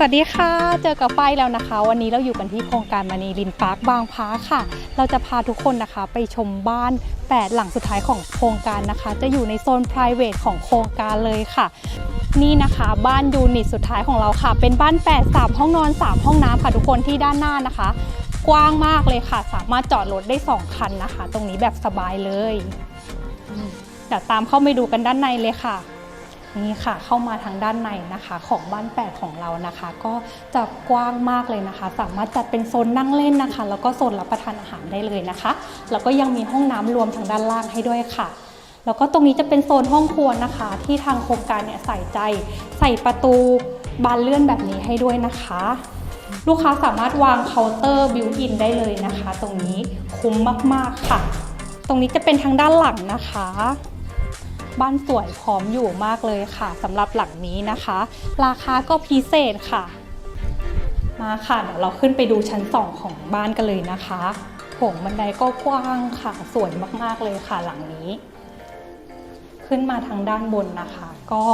สวัสดีค่ะ เจอกับไฟแล้วนะคะ วันนี้เราอยู่กันที่โครงการมณีลินพาร์คบางพาค่ะ เราจะพาทุกคนนะคะ ไปชมบ้าน 8 หลังสุดท้ายของโครงการนะคะ จะอยู่ในโซน p r i v a t e ของโครงการเลยค่ะ นี่นะคะบ้านยูนิตสุดท้ายของเราค่ะ เป็นบ้าน 8 3 ห้องนอน 3 ห้องน้ำค่ะทุกคนที่ด้านหน้านะคะ กว้างมากเลยค่ะ สามารถจอดรถได้ 2 คันนะคะ ตรงนี้แบบสบายเลยเดี๋ยวตามเข้าไปดูกันด้านในเลยค่ะ นี่ค่ะเข้ามาทางด้านในนะคะของบ้านแปดของเรานะคะ ก็จะกว้างมากเลยนะคะ สามารถจัดเป็นโซนนั่งเล่นนะคะ แล้วก็โซนรับประทานอาหารได้เลยนะคะ แล้วก็ยังมีห้องน้ำรวมทางด้านล่างให้ด้วยค่ะแล้วก็ตรงนี้จะเป็นโซนห้องครัวนะคะ ที่ทางโครงการเนี่ยใส่ใจ ใส่ประตูบานเลื่อนแบบนี้ให้ด้วยนะคะ ลูกค้าสามารถวางเคาน์เตอร์บิวอินได้เลยนะคะ ตรงนี้คุ้มมากๆค่ะ ตรงนี้จะเป็นทางด้านหลังนะคะ บ้านสวยพร้อมอยู่มากเลยค่ะสำหรับหลังนี้นะคะ ราคาก็พิเศษค่ะ มาค่ะเดี๋ยวเราขึ้นไปดูชั้น 2 ของบ้านกันเลยนะคะโถงบันไดก็กว้างค่ะสวยมากๆเลยค่ะหลังนี้ ขึ้นมาทางด้านบนนะคะ ก็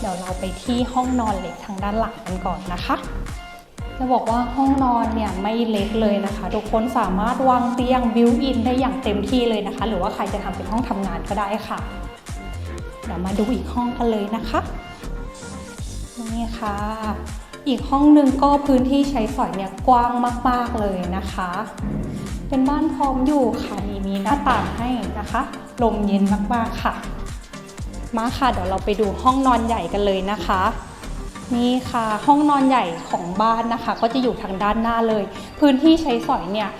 เดี๋ยวเราไปที่ห้องนอนเล็กทางด้านหลังกันก่อนนะคะจะบอกว่าห้องนอนเนี่ยไม่เล็กเลยนะคะ ทุกคนสามารถวางเตียงบิวอินได้อย่างเต็มที่เลยนะคะ หรือว่าใครจะทำเป็นห้องทำงานก็ได้ค่ะ เดี๋ยวมาดูอีกห้องกันเลยนะคะนี่ค่ะ อีกห้องหนึ่งก็พื้นที่ใช้สอยเนี่ยกว้างมาก ๆ เลยนะคะ เป็นบ้านพร้อมอยู่ค่ะมีมีหน้าต่างให้นะคะ ลมเย็นมาก ๆ ค่ะ มาค่ะเดี๋ยวเราไปดูห้องนอนใหญ่กันเลยนะคะนี่ค่ะห้องนอนใหญ่ของบ้านนะคะ ก็จะอยู่ทางด้านหน้าเลย พื้นที่ใช้สอยเนี่ย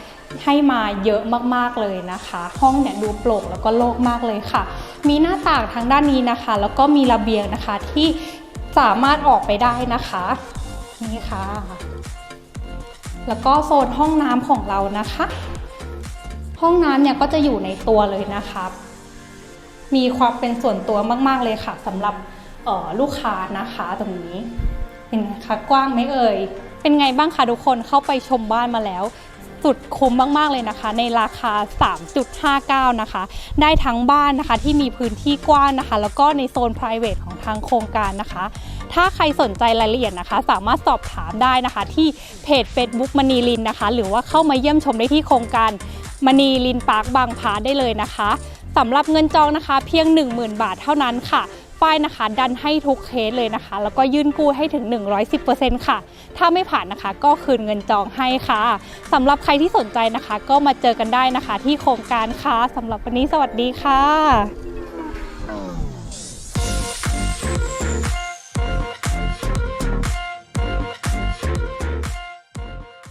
ให้มาเยอะมากๆเลยนะคะ ห้องเนี่ยดูโปร่งแล้วก็โล่งมากเลยค่ะ มีหน้าต่างทางด้านนี้นะคะ แล้วก็มีระเบียงนะคะที่สามารถออกไปได้นะคะนี่ค่ะ แล้วก็โซนห้องน้ำของเรานะคะ ห้องน้ำเนี่ยก็จะอยู่ในตัวเลยนะคะมีความเป็นส่วนตัวมาก ๆเลยค่ะสำหรับออลูกค้านะคะตรงนี้เป็นไงคะกว้างไหมเอ่ยเป็นไงบ้างคะทุกคนเข้าไปชมบ้านมาแล้ว สุดคุ้มมาก ๆ เลยนะคะ ในราคา 3.59 นะคะ ได้ทั้งบ้านนะคะที่มีพื้นที่กว้างนะคะ แล้วก็ในโซน private ของทางโครงการนะคะ ถ้าใครสนใจรายละเอียดนะคะ สามารถสอบถามได้นะคะ ที่เพจ Facebook มณีลินนะคะ หรือว่าเข้ามาเยี่ยมชมได้ที่โครงการมณีลินปาร์คบางพาได้เลยนะคะสำหรับเงินจองนะคะ เพียง 10,000 บาทเท่านั้นค่ะ ป้ายนะคะ ดันให้ทุกเคสเลยนะคะ แล้วก็ยื่นกู้ให้ถึง 110%ค่ะ ถ้าไม่ผ่านนะคะ ก็คืนเงินจองให้ค่ะสำหรับใครที่สนใจนะคะ ก็มาเจอกันได้นะคะ ที่โครงการค่ะสำหรับวันนี้สวัสดีค่ะ